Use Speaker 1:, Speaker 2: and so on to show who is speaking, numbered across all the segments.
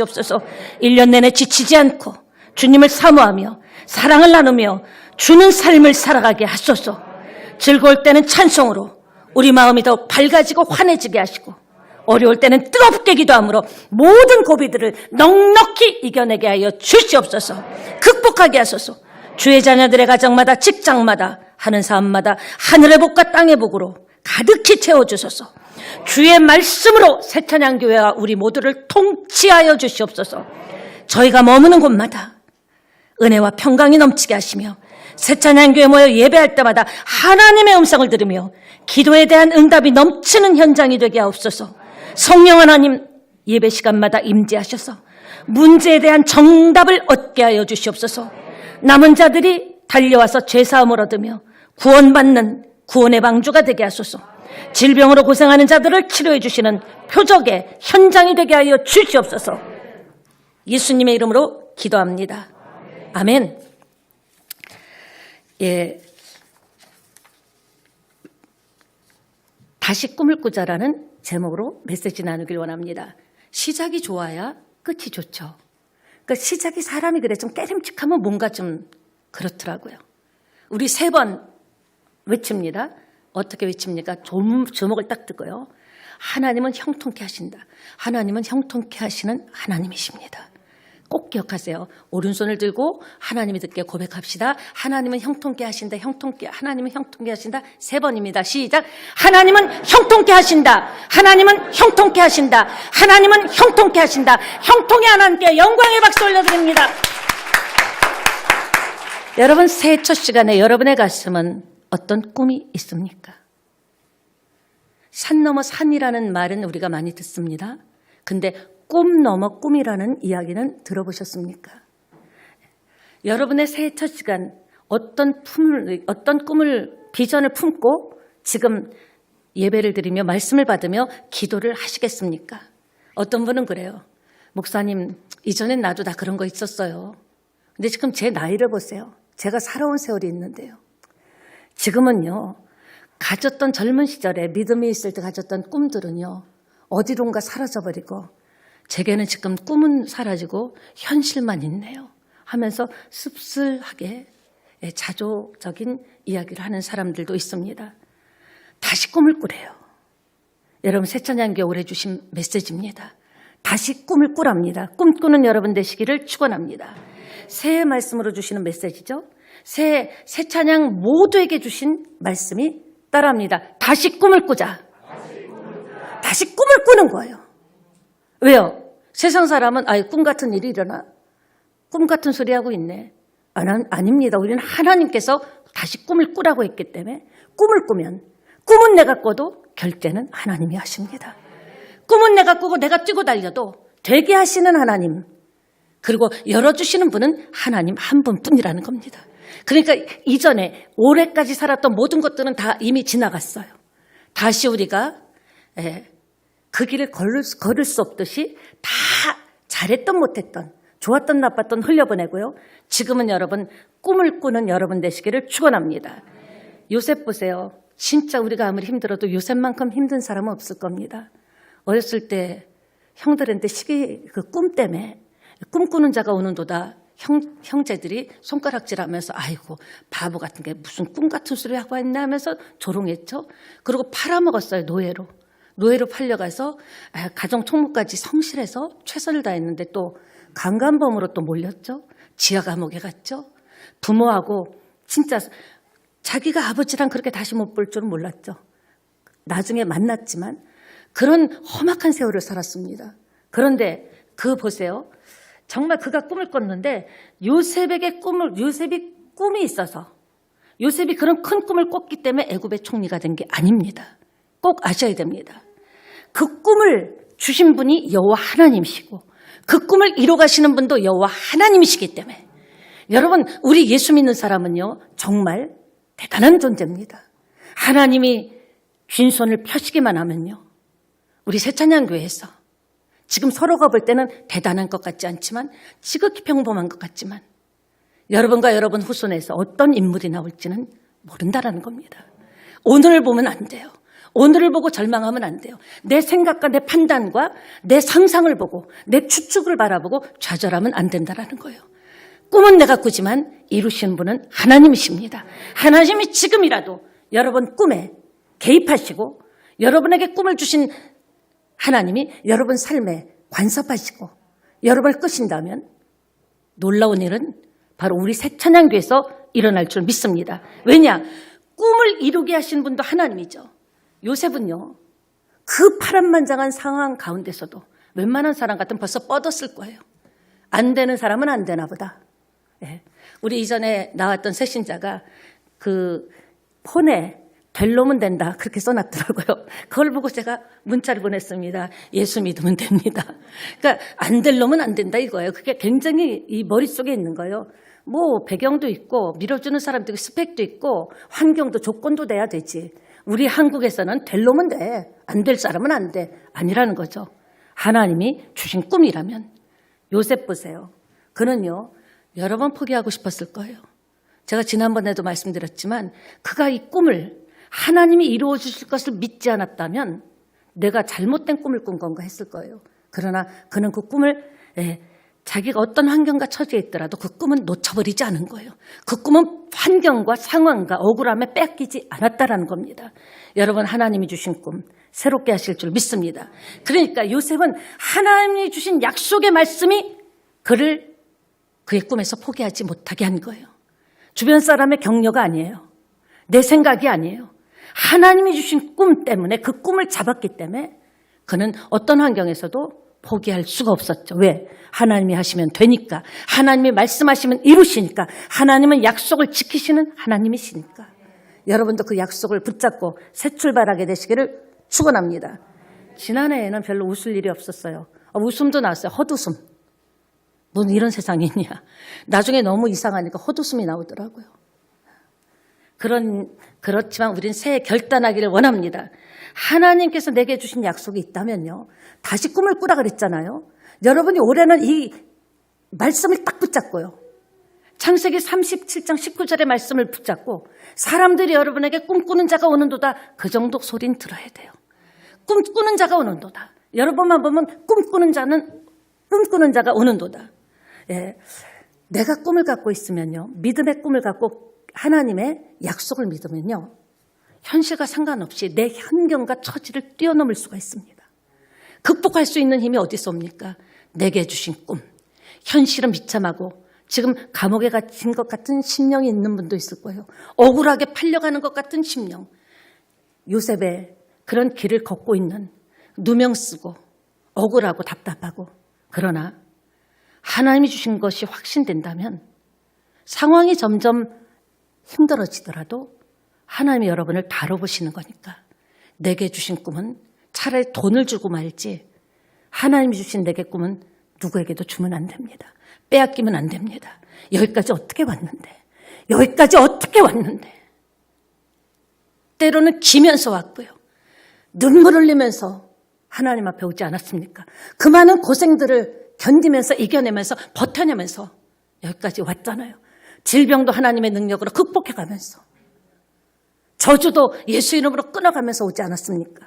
Speaker 1: 주시옵소서. 1년 내내 지치지 않고 주님을 사모하며 사랑을 나누며 주는 삶을 살아가게 하소서. 즐거울 때는 찬송으로 우리 마음이 더 밝아지고 환해지게 하시고 어려울 때는 뜨겁게 기도함으로 모든 고비들을 넉넉히 이겨내게 하여 주시옵소서. 극복하게 하소서. 주의 자녀들의 가정마다 직장마다 하는 삶마다 하늘의 복과 땅의 복으로 가득히 채워주소서 주의 말씀으로 새찬양교회와 우리 모두를 통치하여 주시옵소서. 저희가 머무는 곳마다 은혜와 평강이 넘치게 하시며 새찬양교회 모여 예배할 때마다 하나님의 음성을 들으며 기도에 대한 응답이 넘치는 현장이 되게 하옵소서. 성령 하나님 예배 시간마다 임재하셔서 문제에 대한 정답을 얻게 하여 주시옵소서. 남은 자들이 달려와서 죄사함을 얻으며 구원받는 구원의 방주가 되게 하소서 질병으로 고생하는 자들을 치료해 주시는 표적의 현장이 되게 하여 주시옵소서 예수님의 이름으로 기도합니다. 아멘. 예. 다시 꿈을 꾸자라는 제목으로 메시지 나누길 원합니다. 시작이 좋아야 끝이 좋죠. 그러니까 시작이 사람이 그래 좀 깨름칙하면 뭔가 좀 그렇더라고요. 우리 세 번 외칩니다. 어떻게 외칩니까? 조- 제목을 딱 뜨고요. 하나님은 형통케 하신다. 하나님은 형통케 하시는 하나님이십니다. 꼭 기억하세요. 오른손을 들고 하나님이 듣게 고백합시다. 하나님은 형통케 하신다. 형통케 하나님은 형통케 하신다. 세 번입니다. 시작. 하나님은 형통케 하신다. 하나님은 형통케 하신다. 하나님은 형통케 하신다. 형통의 하나님께 영광의 박수 올려드립니다. 여러분 새해 첫 시간에 여러분의 가슴은 어떤 꿈이 있습니까? 산 넘어 산이라는 말은 우리가 많이 듣습니다. 근데 꿈 넘어 꿈이라는 이야기는 들어보셨습니까? 여러분의 새해 첫 시간 어떤 품을, 어떤 꿈을, 비전을 품고 지금 예배를 드리며 말씀을 받으며 기도를 하시겠습니까? 어떤 분은 그래요. 목사님, 이전엔 나도 다 그런 거 있었어요. 근데 지금 제 나이를 보세요. 제가 살아온 세월이 있는데요. 지금은요, 가졌던 젊은 시절에 믿음이 있을 때 가졌던 꿈들은요, 어디론가 사라져버리고, 제게는 지금 꿈은 사라지고 현실만 있네요. 하면서 씁쓸하게 예, 자조적인 이야기를 하는 사람들도 있습니다. 다시 꿈을 꾸래요. 여러분, 새찬양교 올해 주신 메시지입니다. 다시 꿈을 꾸랍니다. 꿈꾸는 여러분 되시기를 축원합니다. 새해 말씀으로 주시는 메시지죠. 새해 새 찬양 모두에게 주신 말씀이 따라합니다. 다시 꿈을 꾸자. 다시 꿈을 꾸는 거예요. 왜요? 세상 사람은 아이 꿈 같은 일이 일어나 꿈 같은 소리 하고 있네. 아, 난 아닙니다. 우리는 하나님께서 다시 꿈을 꾸라고 했기 때문에 꿈을 꾸면 꿈은 내가 꿔도 결제는 하나님이 하십니다. 꿈은 내가 꾸고 내가 뛰고 달려도 되게 하시는 하나님 그리고 열어주시는 분은 하나님 한 분뿐이라는 겁니다. 그러니까 이전에 올해까지 살았던 모든 것들은 다 이미 지나갔어요. 다시 우리가 예, 그 길을 걸을 수, 걸을 수 없듯이 다 잘했던 못했던 좋았던 나빴던 흘려보내고요. 지금은 여러분 꿈을 꾸는 여러분 되시기를 축원합니다. 요셉 보세요. 진짜 우리가 아무리 힘들어도 요셉만큼 힘든 사람은 없을 겁니다. 어렸을 때 형들한테 시기 그 꿈 때문에 꿈꾸는 자가 오는도다 형, 형제들이 손가락질하면서 아이고 바보 같은 게 무슨 꿈 같은 소리 하고 있나 하면서 조롱했죠. 그리고 팔아먹었어요 노예로. 노예로 팔려가서 아, 가정 총무까지 성실해서 최선을 다했는데 또 강간범으로 또 몰렸죠. 지하 감옥에 갔죠. 부모하고 진짜 자기가 아버지랑 그렇게 다시 못 볼 줄은 몰랐죠. 나중에 만났지만 그런 험악한 세월을 살았습니다. 그런데 그 보세요. 정말 그가 꿈을 꿨는데 요셉에게 꿈을 요셉이 꿈이 있어서 요셉이 그런 큰 꿈을 꿨기 때문에 애굽의 총리가 된 게 아닙니다. 꼭 아셔야 됩니다. 그 꿈을 주신 분이 여호와 하나님이시고 그 꿈을 이뤄 가시는 분도 여호와 하나님이시기 때문에 여러분 우리 예수 믿는 사람은요 정말 대단한 존재입니다. 하나님이 빈손을 펴시기만 하면요 우리 새찬양교회에서 지금 서로가 볼 때는 대단한 것 같지 않지만 지극히 평범한 것 같지만 여러분과 여러분 후손에서 어떤 인물이 나올지는 모른다라는 겁니다. 오늘 보면 안 돼요. 오늘을 보고 절망하면 안 돼요. 내 생각과 내 판단과 내 상상을 보고 내 추측을 바라보고 좌절하면 안 된다라는 거예요. 꿈은 내가 꾸지만 이루시는 분은 하나님이십니다. 하나님이 지금이라도 여러분 꿈에 개입하시고 여러분에게 꿈을 주신 하나님이 여러분 삶에 관섭하시고 여러분을 끄신다면 놀라운 일은 바로 우리 새찬양교에서 일어날 줄 믿습니다. 왜냐? 꿈을 이루게 하신 분도 하나님이죠. 요셉은요, 그 파란만장한 상황 가운데서도 웬만한 사람 같으면 벌써 뻗었을 거예요. 안 되는 사람은 안 되나 보다. 예. 우리 이전에 나왔던 새신자가 그 폰에 될 놈은 된다. 그렇게 써놨더라고요. 그걸 보고 제가 문자를 보냈습니다. 예수 믿으면 됩니다. 그러니까 안 될 놈은 안 된다 이거예요. 그게 굉장히 이 머릿속에 있는 거예요. 뭐 배경도 있고 밀어주는 사람도 있고 스펙도 있고 환경도 조건도 돼야 되지. 우리 한국에서는 될 놈은 돼. 안 될 사람은 안 돼. 아니라는 거죠. 하나님이 주신 꿈이라면 요셉 보세요. 그는요. 여러 번 포기하고 싶었을 거예요. 제가 지난번에도 말씀드렸지만 그가 이 꿈을 하나님이 이루어 주실 것을 믿지 않았다면 내가 잘못된 꿈을 꾼 건가 했을 거예요. 그러나 그는 그 꿈을 예, 자기가 어떤 환경과 처지에 있더라도 그 꿈은 놓쳐버리지 않은 거예요. 그 꿈은 환경과 상황과 억울함에 뺏기지 않았다라는 겁니다. 여러분 하나님이 주신 꿈 새롭게 하실 줄 믿습니다. 그러니까 요셉은 하나님이 주신 약속의 말씀이 그를 그의 꿈에서 포기하지 못하게 한 거예요. 주변 사람의 격려가 아니에요. 내 생각이 아니에요. 하나님이 주신 꿈 때문에 그 꿈을 잡았기 때문에 그는 어떤 환경에서도 포기할 수가 없었죠. 왜? 하나님이 하시면 되니까. 하나님이 말씀하시면 이루시니까. 하나님은 약속을 지키시는 하나님이시니까. 여러분도 그 약속을 붙잡고 새 출발하게 되시기를 축원합니다. 지난해에는 별로 웃을 일이 없었어요. 어, 웃음도 나왔어요. 헛웃음. 뭔 이런 세상이 있냐. 나중에 너무 이상하니까 헛웃음이 나오더라고요. 그런, 그렇지만 우린 새해 결단하기를 원합니다. 하나님께서 내게 주신 약속이 있다면요. 다시 꿈을 꾸라 그랬잖아요. 여러분이 올해는 이 말씀을 딱 붙잡고요. 창세기 37장 19절의 말씀을 붙잡고 사람들이 여러분에게 꿈꾸는 자가 오는도다. 그 정도 소린 들어야 돼요. 꿈꾸는 자가 오는도다. 여러분만 보면 꿈꾸는 자는 꿈꾸는 자가 오는도다. 예. 내가 꿈을 갖고 있으면요. 믿음의 꿈을 갖고 하나님의 약속을 믿으면요. 현실과 상관없이 내 환경과 처지를 뛰어넘을 수가 있습니다. 극복할 수 있는 힘이 어디서 옵니까? 내게 주신 꿈. 현실은 비참하고 지금 감옥에 갇힌 것 같은 심령이 있는 분도 있을 거예요. 억울하게 팔려가는 것 같은 심령. 요셉의 그런 길을 걷고 있는 누명 쓰고 억울하고 답답하고 그러나 하나님이 주신 것이 확신된다면 상황이 점점 힘들어지더라도 하나님이 여러분을 다뤄보시는 거니까 내게 주신 꿈은 차라리 돈을 주고 말지 하나님이 주신 내게 꿈은 누구에게도 주면 안 됩니다. 빼앗기면 안 됩니다. 여기까지 어떻게 왔는데 여기까지 어떻게 왔는데 때로는 기면서 왔고요. 눈물 흘리면서 하나님 앞에 오지 않았습니까? 그 많은 고생들을 견디면서 이겨내면서 버텨내면서 여기까지 왔잖아요. 질병도 하나님의 능력으로 극복해 가면서 저주도 예수 이름으로 끊어가면서 오지 않았습니까?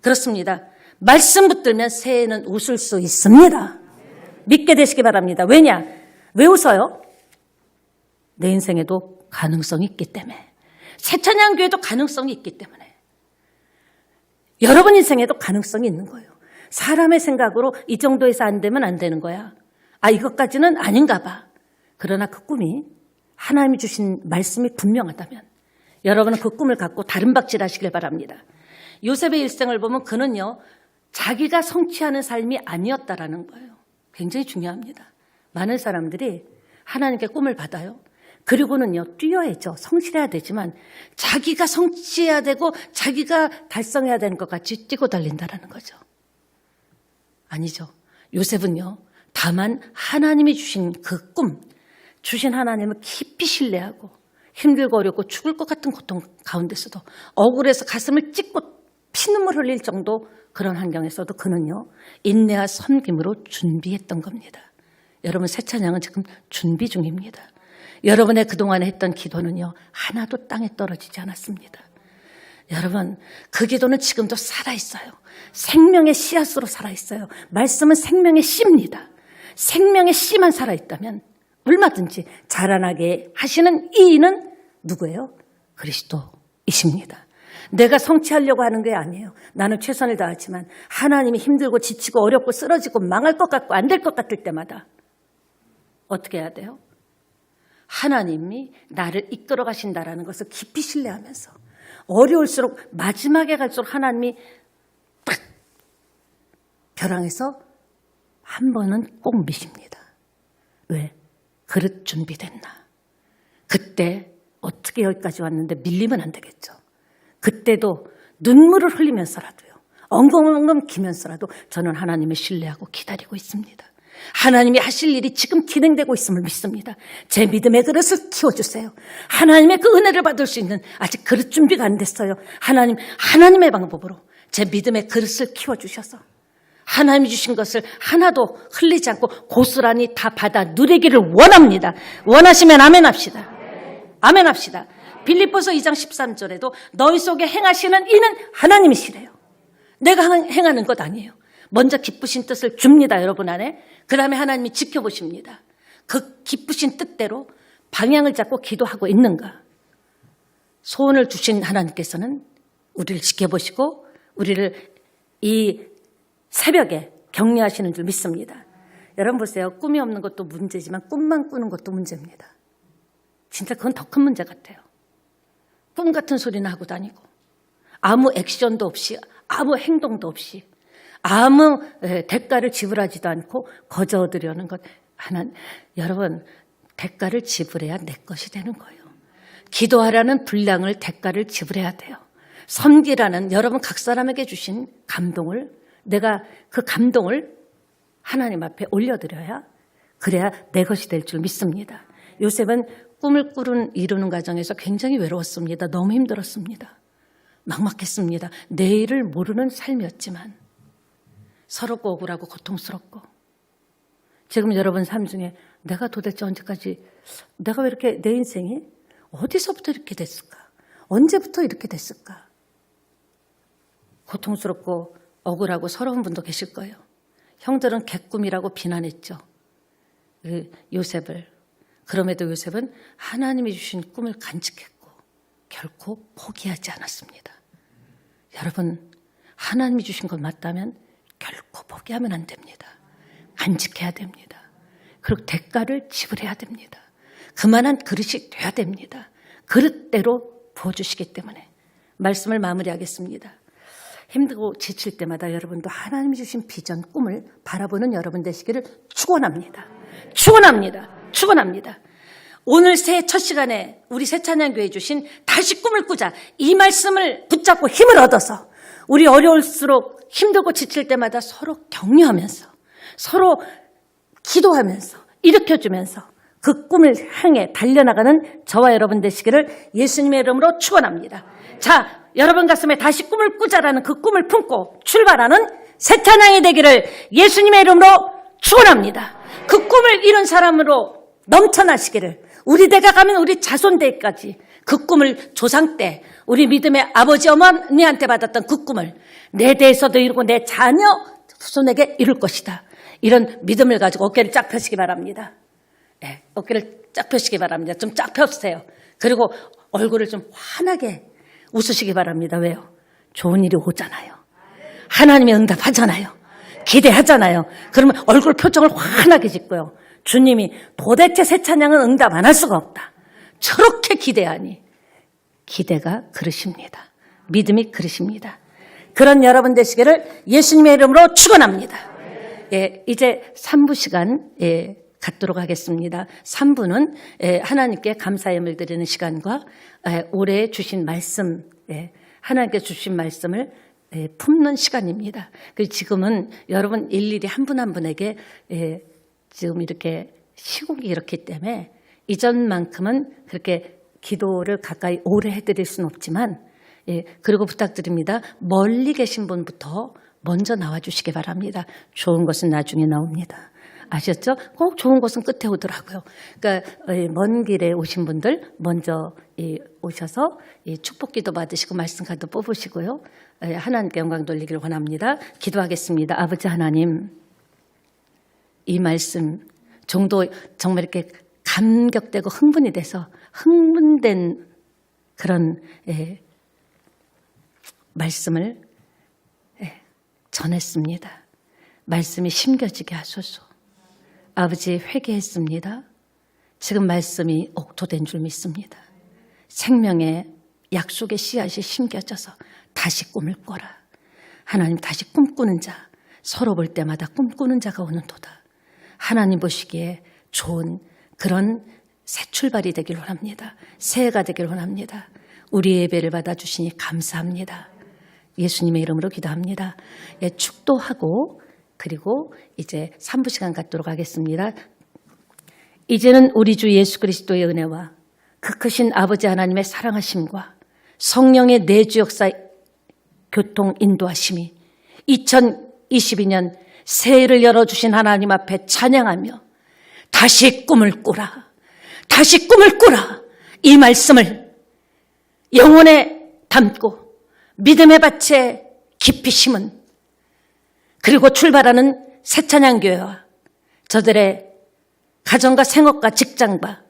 Speaker 1: 그렇습니다. 말씀 붙들면 새해는 웃을 수 있습니다. 믿게 되시기 바랍니다. 왜냐? 왜 웃어요? 내 인생에도 가능성이 있기 때문에. 새찬양교회도 가능성이 있기 때문에. 여러분 인생에도 가능성이 있는 거예요. 사람의 생각으로 이 정도에서 안 되면 안 되는 거야. 아, 이것까지는 아닌가 봐. 그러나 그 꿈이 하나님이 주신 말씀이 분명하다면 여러분은 그 꿈을 갖고 다른 박질 하시길 바랍니다. 요셉의 일생을 보면 그는요, 자기가 성취하는 삶이 아니었다라는 거예요. 굉장히 중요합니다. 많은 사람들이 하나님께 꿈을 받아요. 그리고는요, 뛰어야죠. 성실해야 되지만 자기가 성취해야 되고 자기가 달성해야 되는 것 같이 뛰고 달린다라는 거죠. 아니죠. 요셉은요, 다만 하나님이 주신 그 꿈, 주신 하나님을 깊이 신뢰하고 힘들고 어렵고 죽을 것 같은 고통 가운데서도 억울해서 가슴을 찢고 피눈물 흘릴 정도 그런 환경에서도 그는요, 인내와 섬김으로 준비했던 겁니다. 여러분, 새 찬양은 지금 준비 중입니다. 여러분의 그동안에 했던 기도는요, 하나도 땅에 떨어지지 않았습니다. 여러분, 그 기도는 지금도 살아있어요. 생명의 씨앗으로 살아있어요. 말씀은 생명의 씨입니다. 생명의 씨만 살아있다면 얼마든지 자라나게 하시는 이인은 누구예요? 그리스도이십니다. 내가 성취하려고 하는 게 아니에요. 나는 최선을 다하지만 하나님이 힘들고 지치고 어렵고 쓰러지고 망할 것 같고 안 될 것 같을 때마다 어떻게 해야 돼요? 하나님이 나를 이끌어 가신다라는 것을 깊이 신뢰하면서 어려울수록 마지막에 갈수록 하나님이 딱 벼랑에서 한 번은 꼭 미십니다. 왜? 그릇 준비됐나? 그때 어떻게 여기까지 왔는데 밀리면 안 되겠죠. 그때도 눈물을 흘리면서라도요. 엉엉엉엉 기면서라도 저는 하나님을 신뢰하고 기다리고 있습니다. 하나님이 하실 일이 지금 진행되고 있음을 믿습니다. 제 믿음의 그릇을 키워주세요. 하나님의 그 은혜를 받을 수 있는 아직 그릇 준비가 안 됐어요. 하나님, 하나님의 방법으로 제 믿음의 그릇을 키워주셔서 하나님이 주신 것을 하나도 흘리지 않고 고스란히 다 받아 누리기를 원합니다. 원하시면 아멘 합시다. 아멘 합시다. 빌립보서 2장 13절에도 너희 속에 행하시는 이는 하나님이시래요. 내가 행하는 것 아니에요. 먼저 기쁘신 뜻을 줍니다, 여러분 안에. 그 다음에 하나님이 지켜보십니다. 그 기쁘신 뜻대로 방향을 잡고 기도하고 있는가. 소원을 주신 하나님께서는 우리를 지켜보시고 우리를 이 새벽에 격려하시는 줄 믿습니다. 여러분 보세요. 꿈이 없는 것도 문제지만 꿈만 꾸는 것도 문제입니다. 진짜 그건 더 큰 문제 같아요. 꿈 같은 소리나 하고 다니고 아무 액션도 없이 아무 행동도 없이 아무 에, 대가를 지불하지도 않고 거저 얻으려는 것 하나 여러분 대가를 지불해야 내 것이 되는 거예요. 기도하라는 분량을 대가를 지불해야 돼요. 섬기라는 여러분 각 사람에게 주신 감동을 내가 그 감동을 하나님 앞에 올려드려야 그래야 내 것이 될 줄 믿습니다. 요셉은 꿈을 꾸는 이루는 과정에서 굉장히 외로웠습니다. 너무 힘들었습니다. 막막했습니다. 내일을 모르는 삶이었지만 서럽고 억울하고 고통스럽고 지금 여러분 삶 중에 내가 도대체 언제까지 내가 왜 이렇게 내 인생이 어디서부터 이렇게 됐을까? 언제부터 이렇게 됐을까? 고통스럽고 억울하고 서러운 분도 계실 거예요. 형들은 개꿈이라고 비난했죠. 그 요셉을. 그럼에도 요셉은 하나님이 주신 꿈을 간직했고 결코 포기하지 않았습니다. 여러분, 하나님이 주신 것 맞다면 결코 포기하면 안 됩니다. 간직해야 됩니다. 그리고 대가를 지불해야 됩니다. 그만한 그릇이 돼야 됩니다. 그릇대로 부어주시기 때문에 말씀을 마무리하겠습니다. 힘들고 지칠 때마다 여러분도 하나님이 주신 비전, 꿈을 바라보는 여러분 되시기를 축원합니다. 축원합니다. 축원합니다. 오늘 새첫 시간에 우리 새찬양교회 주신 다시 꿈을 꾸자 이 말씀을 붙잡고 힘을 얻어서 우리 어려울수록 힘들고 지칠 때마다 서로 격려하면서 서로 기도하면서 일으켜주면서 그 꿈을 향해 달려나가는 저와 여러분 되시기를 예수님의 이름으로 축원합니다. 자, 여러분 가슴에 다시 꿈을 꾸자라는 그 꿈을 품고 출발하는 새 찬양이 되기를 예수님의 이름으로 축원합니다. 그 꿈을 이룬 사람으로 넘쳐나시기를 우리 대가 가면 우리 자손 대까지 그 꿈을 조상 때 우리 믿음의 아버지 어머니한테 받았던 그 꿈을 내 대에서도 이루고 내 자녀 후손에게 이룰 것이다. 이런 믿음을 가지고 어깨를 쫙 펴시기 바랍니다. 네, 어깨를 쫙 펴시기 바랍니다. 좀 쫙 펴주세요. 그리고 얼굴을 좀 환하게 웃으시기 바랍니다. 왜요? 좋은 일이 오잖아요. 하나님이 응답하잖아요. 기대하잖아요. 그러면 얼굴 표정을 환하게 짓고요. 주님이 도대체 새 찬양은 응답 안 할 수가 없다. 저렇게 기대하니 기대가 그러십니다. 믿음이 그러십니다. 그런 여러분 되시기를 예수님의 이름으로 축원합니다. 예, 이제 3부 시간 예, 갖도록 하겠습니다. 3부는 예, 하나님께 감사의 을 드리는 시간과 예, 올해 주신 말씀, 예, 하나님께 주신 말씀을 예, 품는 시간입니다. 그리고 지금은 여러분 일일이 한 분한 분에게 예, 지금 이렇게 시국이 이렇기 때문에 이전만큼은 그렇게 기도를 가까이 오래 해드릴 수는 없지만 예, 그리고 부탁드립니다. 멀리 계신 분부터 먼저 나와 주시기 바랍니다. 좋은 것은 나중에 나옵니다. 아셨죠? 꼭 좋은 곳은 끝에 오더라고요. 그러니까 어, 이먼 길에 오신 분들 먼저 이 오셔서 이 축복기도 받으시고 말씀 카드 뽑으시고요. 예, 하나님께 영광 돌리기를 원합니다. 기도하겠습니다. 아버지 하나님, 이 말씀 정도 정말 이렇게 감격되고 흥분이 돼서 흥분된 그런 예, 말씀을 예, 전했습니다. 말씀이 심겨지게 하소서. 아버지 회개했습니다. 지금 말씀이 옥토된 줄 믿습니다. 생명의 약속의 씨앗이 심겨져서 다시 꿈을 꿔라. 하나님 다시 꿈꾸는 자, 서로 볼 때마다 꿈꾸는 자가 오는도다. 하나님 보시기에 좋은 그런 새 출발이 되길 원합니다. 새해가 되길 원합니다. 우리 예배를 받아주시니 감사합니다. 예수님의 이름으로 기도합니다. 예, 축도하고 그리고 이제 3부 시간 갖도록 하겠습니다. 이제는 우리 주 예수 그리스도의 은혜와 그 크신 아버지 하나님의 사랑하심과 성령의 내주 역사 교통 인도하심이 2022년 새해를 열어주신 하나님 앞에 찬양하며 다시 꿈을 꾸라. 다시 꿈을 꾸라. 이 말씀을 영혼에 담고 믿음의 밭에 깊이 심은 그리고 출발하는 새찬양교회와 저들의 가정과 생업과 직장과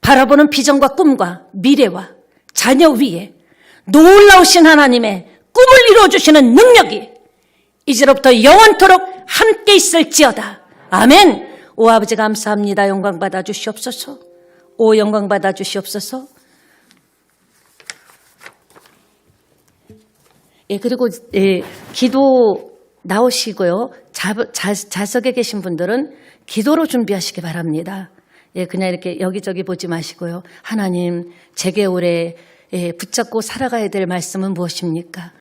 Speaker 1: 바라보는 비전과 꿈과 미래와 자녀 위에 놀라우신 하나님의 꿈을 이루어주시는 능력이 이제로부터 영원토록 함께 있을지어다. 아멘. 오 아버지 감사합니다. 영광 받아 주시옵소서. 오 영광 받아 주시옵소서. 예, 그리고 예, 기도 나오시고요. 자, 자, 좌석에 계신 분들은 기도로 준비하시기 바랍니다. 예, 그냥 이렇게 여기저기 보지 마시고요. 하나님, 제게 올해 예, 붙잡고 살아가야 될 말씀은 무엇입니까?